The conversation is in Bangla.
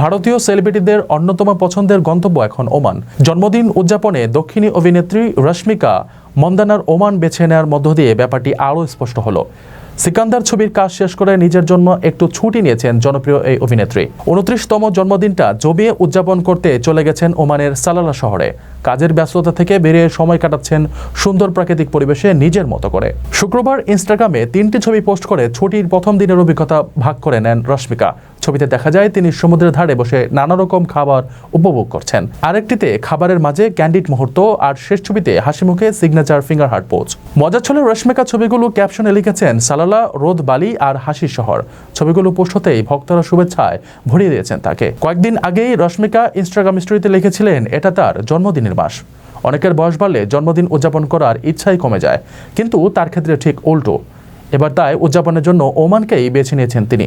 ভারতীয় সেলিব্রিটিদের অন্যতম পছন্দের গন্তব্য এখন ওমান। জন্মদিন উদযাপনে দক্ষিণী অভিনেত্রী রশ্মিকা মন্দানার ওমান বেছে নেওয়ার মধ্য দিয়ে ব্যাপারটি আরও স্পষ্ট হলো। সিকান্দার ছবির কাজ শেষ করে নিজের জন্য একটু ছুটি নিয়েছেন জনপ্রিয় এই অভিনেত্রী। উনত্রিশতম জন্মদিনটা জমিয়ে উদযাপন করতে চলে গেছেন ওমানের সালালা শহরে। কাজের ব্যস্ততা থেকে বেরিয়ে সময় কাটাচ্ছেন সুন্দর প্রাকৃতিক পরিবেশে নিজের মতো করে। শুক্রবার ইনস্টাগ্রামে তিনটি ছবি পোস্ট করে ছুটির প্রথম দিনের অভিজ্ঞতা ভাগ করে নেন রশ্মিকা। ছবিতে দেখা যায়, তিনি সমুদ্রের ধারে বসে নানা রকম খাবার উপভোগ করছেন। আরেকটিতে খাবারের মাঝে ক্যান্ডিড মুহূর্ত, আর শেষ ছবিতে হাসি মুখে সিগনেচার ফিঙ্গার হার্ট পোজ মজার ছলে রশ্মিকা ছবিগুলো ক্যাপশনে লিখেছেন, সালালা, রোদ, বালি, আর হাসির শহর। ছবিগুলো পোস্ট হতেই ভক্তরা শুভেচ্ছায় ভরিয়ে দিয়েছেন তাকে। কয়েকদিন আগেই রশ্মিকা ইনস্টাগ্রাম স্টোরিতে লিখেছিলেন, এটা তার জন্মদিনের মাস। অনেকের বয়স বাড়লে জন্মদিন উদযাপন করার ইচ্ছাই কমে যায়, কিন্তু তার ক্ষেত্রে ঠিক উল্টো। এবার তাই উদযাপনের জন্য ওমানকেই বেছে নিয়েছেন তিনি।